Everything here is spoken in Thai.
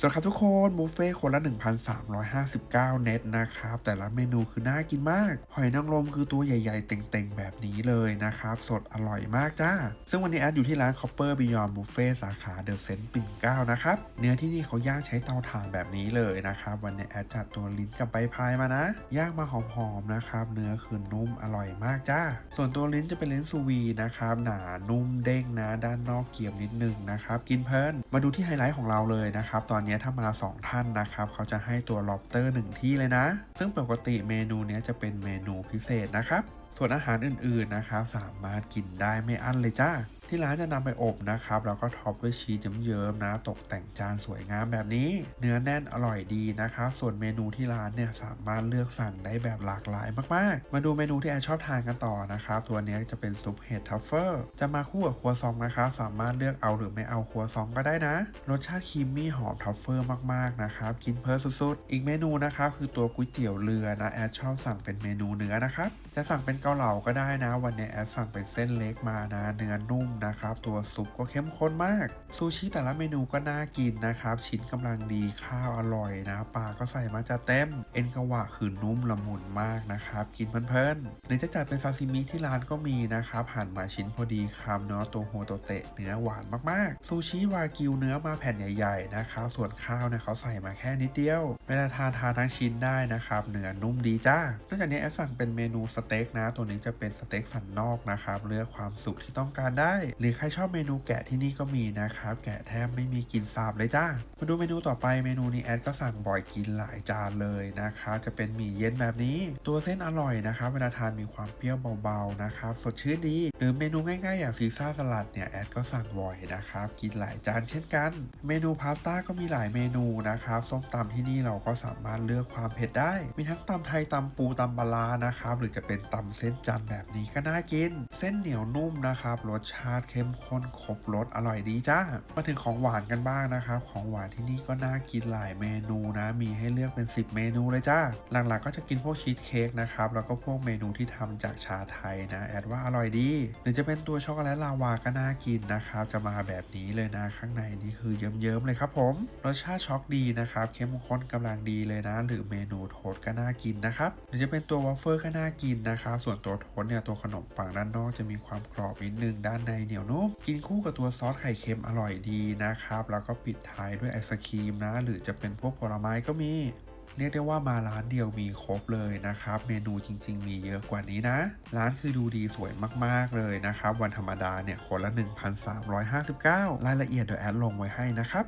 สวัสดีครับทุกคนบุฟเฟ่คนละ 1,359 เน็ตนะครับ แต่ละเมนูคือน่ากินมาก หอยนางรมคือตัวใหญ่ๆ เต่งๆ แบบนี้เลยนะครับ สดอร่อยมากจ้า ซึ่งวันนี้แอดอยู่ที่ร้าน Copper Beyond Buffet สาขาเดอะเซนต์ปิ่นเก้านะครับ เนื้อที่นี่เขาย่างใช้เตาถ่านแบบนี้เลยนะครับ วันนี้แอดจัดตัวลิ้นกับใบพายมานะ ย่างมาหอมๆนะครับ เนื้อคือนุ่มอร่อยมากจ้า ส่วนตัวลิ้นจะเป็นลิ้นซูวีนะครับหนานุ่มเด้งนะ ด้านนอกเกรียมนิดนึงนะครับกินเพลินมาดูที่ไฮไลท์ของเราเลยนะครับตอนนี้ถ้ามา 2 ท่านนะครับ เขาจะให้ตัว lobster 1 ที่เลยนะ ซึ่งปกติเมนูนี้จะเป็นเมนูพิเศษนะครับ ส่วนอาหารอื่นๆนะครับสามารถกินได้ไม่อั้นเลยจ้า ที่ร้านจะนำไปอบนะครับแล้วก็ท็อปด้วยชีสเยิ้มๆนะ ตกแต่งจานสวยงามแบบนี้ เนื้อแน่นอร่อยดีนะครับ ส่วนเมนูที่ร้านเนี่ยสามารถเลือกสั่งได้แบบหลากหลายมากๆ มาดูเมนูที่แอชอบทานกันต่อนะครับ ตัวนี้จะเป็นซุปเห็ดทัฟเฟิลจะมาคู่กับครัวซองนะครับ สามารถเลือกเอาหรือไม่เอาครัวซองก็ได้นะ รสชาติครีมมี่หอมทัฟเฟิลมากๆนะครับ กินเพลินสุดๆ อีกเมนูนะครับคือตัวก๋วยเตี๋ยวเรือนะแอดชอบสั่งเป็นเมนูเนื้อนะครับ จะสั่งเป็นเกาเหลาก็ได้นะ วันนี้แอดสั่งเป็นเส้นเล็กมานะ เนื้อนุ่มนะครับ ตัวซุปก็เข้มข้นมาก ซูชิแต่ละเมนูก็น่ากินนะครับ ชิ้นกำลังดีข้าวอร่อยนะปลาก็ใส่มาจะเต็ม เอ็นกวะคือนุ่มละมุนมากนะครับ กินเพลินๆหรือจะจัดเป็นซาซิมิที่ร้านก็มีนะครับหั่นมาชิ้นพอดีคำเนาะตัวโฮโตเตะเนื้อหวานมากๆ ซูชิวากิวเนื้อมาแผ่นใหญ่ๆนะครับส่วนข้าวเนี่ยเขาใส่มาแค่นิดเดียว เวลาทานทานทั้งชิ้นได้นะครับเนื้อนุ่มดีจ้านอกจากนี้แอดสั่งเป็นเมนูสเต็กนะ ตัวนี้จะเป็นสเต็กสันนอกนะครับเลือกความสุขที่ต้องการได้หรือใครชอบเมนูแกะที่นี่ก็มีนะครับ แกะแทบไม่มีกลิ่นสาบเลยจ้า มาดูเมนูต่อไปเมนูนี้แอดก็สั่งบ่อยกินหลายจานเลยนะคะจะเป็นหมี่เย็นแบบนี้ ตัวเส้นอร่อยนะครับเวลาทานมีความเปรี้ยวเบาๆนะครับสดชื่นดี หรือเมนูง่ายๆอย่างซีซ่าสลัดเนี่ยแอดก็สั่งบ่อยนะครับกินหลายจานเช่นกัน เมนูพาสต้าก็มีหลายเมนูนะครับส้มตำที่นี่เราก็สามารถเลือกความเผ็ดได้ มีทั้งตำไทยตำปูตำปลานะครับหรือจะเป็นตำเส้นจันแบบนี้ก็น่ากิน เส้นเหนียวนุ่มนะครับรสชาติเข้มข้นครบรสอร่อยดีจ้ามาถึงของหวานกันบ้างนะครับ ของหวานที่นี่ก็น่ากินหลายเมนูนะ มีให้เลือกเป็น 10 เมนูเลยจ้าหลักๆก็จะกินพวกชีสเค้กนะครับแล้วก็พวกเมนูที่ทำจากชาไทยนะแอดว่าอร่อยดีหรือจะเป็นตัวช็อกโกแลตลาวาก็น่ากินนะครับจะมาแบบนี้เลยนะข้างในนี่คือเยิ้มๆเลยครับผมรสชาติช็อกดีนะครับเข้มข้นกำลังดีเลยนะ หรือเมนูโทสต์ก็น่ากินนะครับหรือจะเป็นตัววอฟเฟิลก็น่ากินนะครับส่วนตัวโทสเนี่ยตัวขนมปังด้านนอกจะมีความกรอบนิดนึงด้านในเหนียวนุ่มกินคู่กับตัวซอสไข่เค็มอร่อยดีนะครับ แล้วก็ปิดท้ายด้วยไอศครีมนะ หรือจะเป็นพวกผลไม้ก็มีเรียกได้ว่ามาร้านเดียวมีครบเลยนะครับ เมนูจริง ๆ มีเยอะกว่านี้นะ ร้านคือดูดีสวยมากๆเลยนะครับ วันธรรมดาเนี่ยคนละ 1,359 รายละเอียดเดี๋ยวแอดลงไว้ให้นะครับ